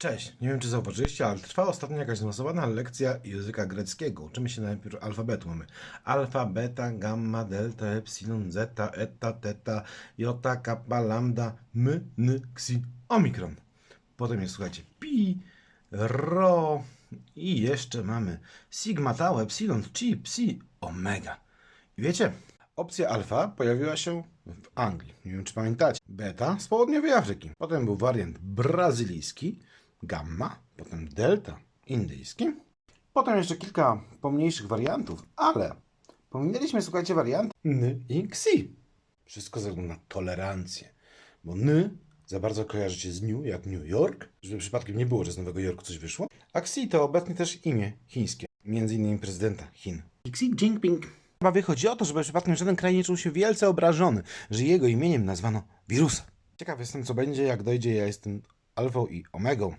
Cześć, nie wiem czy zauważyliście, ale trwa ostatnio jakaś zmasowana lekcja języka greckiego. Uczymy się najpierw alfabetu. Mamy alfa, beta, gamma, delta, epsilon, zeta, eta, teta, jota, kappa, lambda, my, ny, ksi, omikron. Potem jest, słuchajcie, pi, rho i jeszcze mamy sigma, tau, epsilon, chi, psi, omega. I wiecie, opcja alfa pojawiła się w Anglii. Nie wiem, czy pamiętacie. Beta z południowej Afryki. Potem był wariant brazylijski, gamma, potem delta indyjski. Potem jeszcze kilka pomniejszych wariantów, ale pominęliśmy, słuchajcie, wariant ny i ksi. Wszystko ze względu na tolerancję. Bo ny za bardzo kojarzy się z New, jak New York, żeby przypadkiem nie było, że z Nowego Jorku coś wyszło. A Xi to obecnie też imię chińskie, między innymi prezydenta Chin. Xi Jinping. Chyba wychodzi o to, żeby przypadkiem żaden kraj nie czuł się wielce obrażony, że jego imieniem nazwano wirusa. Ciekaw jestem, co będzie, jak dojdzie, ja jestem alfą i omegą.